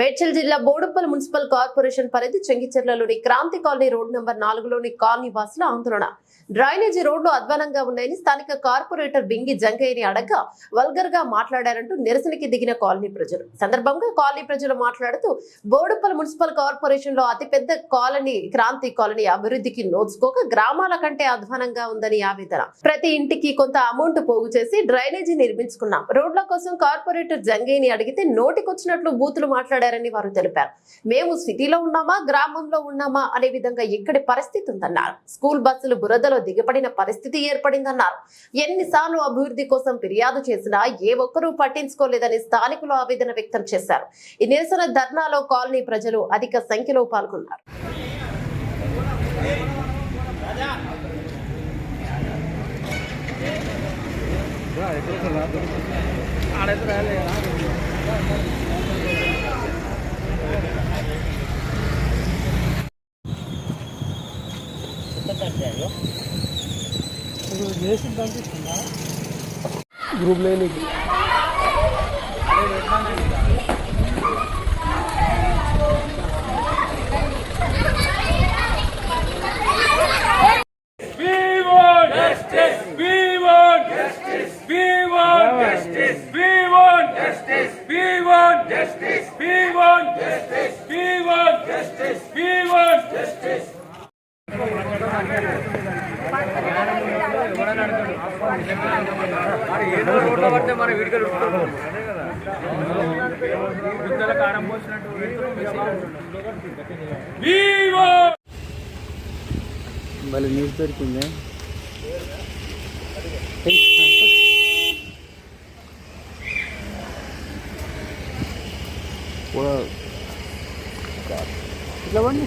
మేడ్చల్ జిల్లా Boduppal municipal corporation పరిధి చెంగిచెర్లలోని క్రాంతి కాలనీ రోడ్ నెంబర్ నాలుగులోని కాలనీ వాసుల ఆందోళన. డ్రైనేజీ రోడ్లు అధ్వానంగా ఉన్నాయని స్థానిక కార్పొరేటర్ బింగి జంకయ్యని అడగ వల్గర్గా మాట్లాడారంటూ నిరసనకి దిగిన కాలనీ ప్రజలు. సందర్భంగా కాలనీ ప్రజలు మాట్లాడుతూ బోడుప్పల్ మున్సిపల్ కార్పొరేషన్లో అతిపెద్ద కాలనీ క్రాంతి కాలనీ అభివృద్ధికి నోచుకోక గ్రామాల కంటే అధ్వానంగా ఉందని ఆవేదన. ప్రతి ఇంటికి కొంత అమౌంట్ పోగు చేసి డ్రైనేజీ నిర్మించుకున్నాం. రోడ్ల కోసం కార్పొరేటర్ జంగయ్యని అడిగితే నోటికొచ్చినట్లు బూతులు మాట్లాడారని వారు తెలిపారు. మేము సిటీలో ఉన్నామా గ్రామంలో ఉన్నామా అనే విధంగా ఇక్కడి పరిస్థితి ఉందన్నారు. స్కూల్ బస్సులు బురదలో దిగబడిన పరిస్థితి ఏర్పడిందన్నారు. ఎన్నిసార్లు అభివృద్ధి కోసం ఫిర్యాదు చేసినా ఏ ఒక్కరూ పట్టించుకోలేదని స్థానికులు ఆవేదన వ్యక్తం చేశారు. ఈ నిరసన ధర్నాలో కాలనీ ప్రజలు అధిక సంఖ్యలో పాల్గొన్నారు. గ్రూప్ రాలేదు రిలేషన్ పంపించుకుందా గ్రూప్ లేని justice. We want justice. మళ్ళీ న్యూస్ దొరికింది ఇట్లా పండి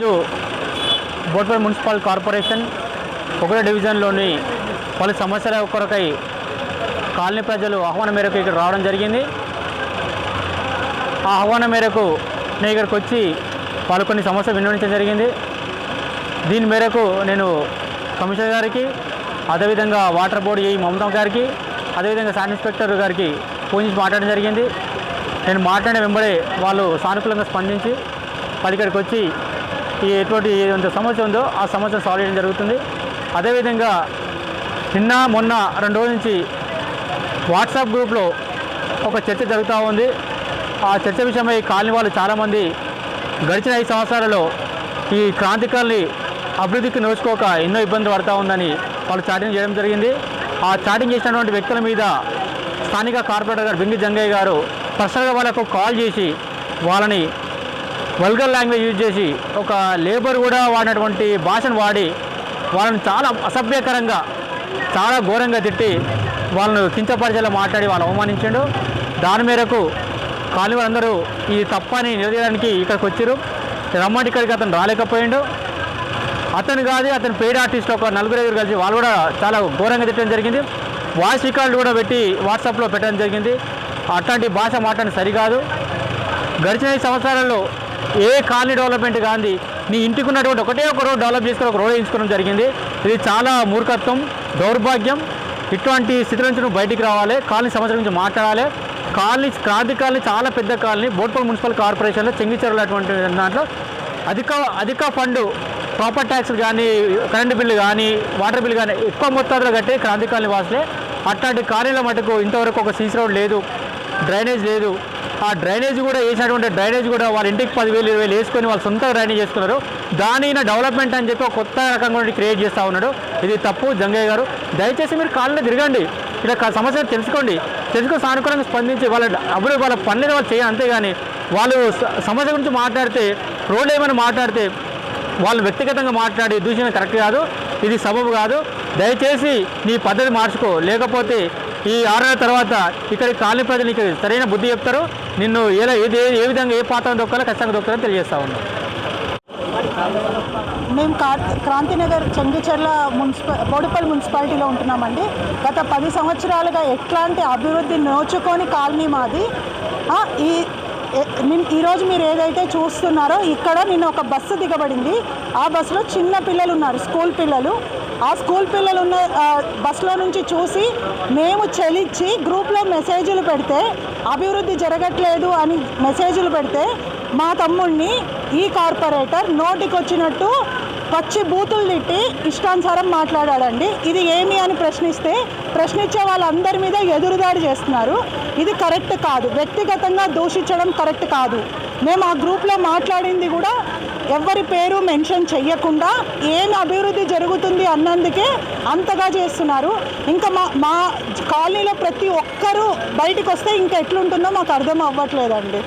ఈరోజు బోట్పల్లి మున్సిపల్ కార్పొరేషన్ ఒకటో డివిజన్లోని పలు సమస్యల కొరకై కాలనీ ప్రజలు ఆహ్వానం మేరకు ఇక్కడ రావడం జరిగింది. ఆ ఆహ్వానం మేరకు నేను ఇక్కడికి వచ్చి వాళ్ళు కొన్ని సమస్యలు విన్నవించడం జరిగింది. దీని మేరకు నేను కమిషనర్ గారికి అదేవిధంగా వాటర్ బోర్డు ఏ మమతా గారికి అదేవిధంగా సబ్ ఇన్స్పెక్టర్ గారికి ఫోన్ చేసి మాట్లాడడం జరిగింది. నేను మాట్లాడిన వెంబడే వాళ్ళు సానుకూలంగా స్పందించి వాళ్ళు ఇక్కడికి వచ్చి ఎటువంటి ఏదంత సమస్య ఉందో ఆ సమస్యను సాల్వ్ చేయడం జరుగుతుంది. అదేవిధంగా నిన్న మొన్న రెండు రోజుల నుంచి వాట్సాప్ గ్రూప్లో ఒక చర్చ జరుగుతూ ఉంది. ఆ చర్చ విషయమై కాలనీ వాళ్ళు చాలామంది గడిచిన ఐదు సంవత్సరాలలో ఈ క్రాంతికాల్ని అభివృద్ధికి నోచుకోక ఎన్నో ఇబ్బందులు పడుతూ ఉందని వాళ్ళు చాటింగ్ చేయడం జరిగింది. ఆ చాటింగ్ చేసినటువంటి వ్యక్తుల మీద స్థానిక కార్పొరేటర్ గారు బింగి జంగయ్య గారు పర్సనల్గా వాళ్ళకు కాల్ చేసి వాళ్ళని వల్గర్ లాంగ్వేజ్ యూజ్ చేసి ఒక లేబర్ కూడా వాడినటువంటి భాషను వాడి వాళ్ళని చాలా అసభ్యకరంగా చాలా ఘోరంగా తిట్టి వాళ్ళను కించపరిచేలా మాట్లాడి వాళ్ళు అవమానించాడు. దాని మేరకు కాలనీ వాళ్ళందరూ ఈ తప్పని నిలదీయడానికి ఇక్కడికి వచ్చారు రమ్మటి ఇక్కడికి అతను రాలేకపోయాడు. అతను కాదు అతను పెయిడ్ ఆర్టిస్ట్ ఒక నలుగురు ఐదుగురు కలిసి వాళ్ళు కూడా చాలా ఘోరంగా తిట్టడం జరిగింది. వాయిస్ రికార్డులు కూడా పెట్టి వాట్సాప్లో పెట్టడం జరిగింది. అట్లాంటి భాష మాట్లాడడం సరికాదు. గడిచిన ఐదు సంవత్సరాల్లో ఏ కాలనీ డెవలప్మెంట్ కానీ నీ ఇంటికి ఉన్నటువంటి ఒకటే ఒక రోడ్ డెవలప్ చేసుకుని ఒక రోడ్ వేయించుకోవడం జరిగింది. ఇది చాలా మూర్ఖత్వం దౌర్భాగ్యం. ఇటువంటి స్థితి నుంచి నువ్వు బయటికి రావాలి కాలనీ సమస్యల గురించి మాట్లాడాలి. కాలనీ క్రాంతి కాలనీ చాలా పెద్ద కాలనీ బోట్పల్ మున్సిపల్ కార్పొరేషన్లో చెంగిచెరువులు అటువంటి దాంట్లో. అధిక అధిక ఫండ్ ప్రాపర్ ట్యాక్స్ కానీ కరెంటు బిల్లు కానీ వాటర్ బిల్లు కానీ ఎక్కువ మొత్తాల్లో కట్టే క్రాంతి కాలనీ వాసులే. అట్లాంటి కాలనీల మటుకు ఇంతవరకు ఒక సీసీ రోడ్ లేదు డ్రైనేజ్ లేదు. ఆ డ్రైనేజ్ కూడా వేసినటువంటి డ్రైనేజ్ కూడా వాళ్ళ ఇంటికి పదివేలు ఇరవై వేలు వేసుకొని వాళ్ళు సొంత డ్రైనేజ్ చేసుకున్నారు. దానిన డెవలప్మెంట్ అని చెప్పి కొత్త రకంగా క్రియేట్ చేస్తూ ఉన్నాడు. ఇది తప్పు జంగయ్య గారు. దయచేసి మీరు కాళ్ళని తిరగండి. ఇలా సమస్యను తెలుసుకోండి. తెలుసుకొని సానుకూలంగా స్పందించి వాళ్ళ అప్పుడు వాళ్ళ పనులు వాళ్ళు చేయాలి అంతేగాని వాళ్ళు సమస్య గురించి మాట్లాడితే రోడ్లు ఏమైనా మాట్లాడితే వాళ్ళు వ్యక్తిగతంగా మాట్లాడి దూషణ కరెక్ట్ కాదు. ఇది సబబు కాదు. దయచేసి నీ పద్ధతి మార్చుకో. లేకపోతే ఈ ఆరు తర్వాత ఇక్కడ కాలనీ ప్రజలు నీకు సరైన బుద్ధి చెప్తారు. నిన్ను ఎలా ఏది ఏ విధంగా ఏ పాత్ర దొక్కాలో ఖచ్చితంగా దొక్కాలో తెలియజేస్తా ఉన్నాం. మేము కా- క్రాంతినగర్ చెంగిచెర్ల మున్సిపల్ బోడుపల్లి మున్సిపాలిటీలో ఉంటున్నామండి. గత పది సంవత్సరాలుగా ఎట్లాంటి అభివృద్ధి నోచుకొని కాలనీ మాది. ఈ నిన్- ఈరోజు మీరు ఏదైతే చూస్తున్నారో ఇక్కడ నిన్న ఒక బస్సు దిగబడింది. ఆ బస్సులో చిన్న పిల్లలు ఉన్నారు స్కూల్ పిల్లలు. ఆ స్కూల్ పిల్లలు ఉన్న బస్సులో నుంచి చూసి మేము చెలిచ్చి గ్రూప్లో మెసేజ్లు పెడితే అభివృద్ధి జరగట్లేదు అని మెసేజ్లు పెడితే మా తమ్ముడిని ఈ కార్పొరేటర్ నోటికొచ్చినట్టు పచ్చి బూతులు తిట్టి ఇష్టానుసారం మాట్లాడాడండి. ఇది ఏమి అని ప్రశ్నిస్తే ప్రశ్నించే వాళ్ళందరి మీద ఎదురుదాడి చేస్తున్నారు. ఇది కరెక్ట్ కాదు. వ్యక్తిగతంగా దూషించడం కరెక్ట్ కాదు. మేము ఆ గ్రూప్లో మాట్లాడింది కూడా ఎవరి పేరు మెన్షన్ చెయ్యకుండా ఏం అభివృద్ధి జరుగుతుంది అన్నందుకే అంతగా చేస్తున్నారు. ఇంకా మా మా కాలనీలో ప్రతి ఒక్కరూ బయటికి వస్తే ఇంకా ఎట్లుంటుందో మాకు అర్థం అవ్వట్లేదండి.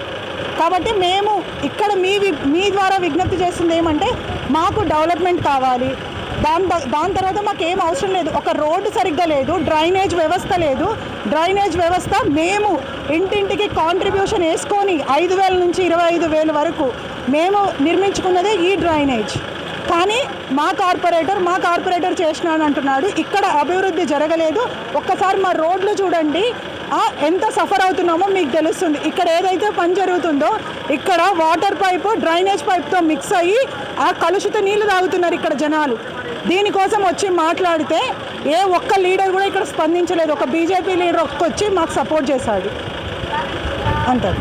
కాబట్టి మేము ఇక్కడ మీ వి- మీ ద్వారా విజ్ఞప్తి చేస్తుంది ఏమంటే మాకు డెవలప్మెంట్ కావాలి. దాని దాని తర్వాత మాకు ఏం అవసరం లేదు. ఒక రోడ్డు సరిగ్గా లేదు డ్రైనేజ్ వ్యవస్థ లేదు. డ్రైనేజ్ వ్యవస్థ మేము ఇంటింటికి కాంట్రిబ్యూషన్ వేసుకొని ఐదు వేల నుంచి ఇరవై ఐదు వేల వరకు మేము నిర్మించుకున్నదే ఈ డ్రైనేజ్. కానీ మా కార్పొరేటర్ మా కార్పొరేటర్ చేసినాను అంటున్నాడు. ఇక్కడ అభివృద్ధి జరగలేదు. ఒక్కసారి మా రోడ్లు చూడండి. ఎంత సఫర్ అవుతున్నామో మీకు తెలుస్తుంది. ఇక్కడ ఏదైతే పని జరుగుతుందో ఇక్కడ వాటర్ పైపు డ్రైనేజ్ పైప్తో మిక్స్ అయ్యి ఆ కలుషిత నీళ్ళు తాగుతున్నారు ఇక్కడ జనాలు. దీనికోసం వచ్చి మాట్లాడితే ఏ ఒక్క లీడర్ కూడా ఇక్కడ స్పందించలేదు. ఒక బీజేపీ లీడర్ వచ్చి మాకు సపోర్ట్ చేశాడు. అంటారు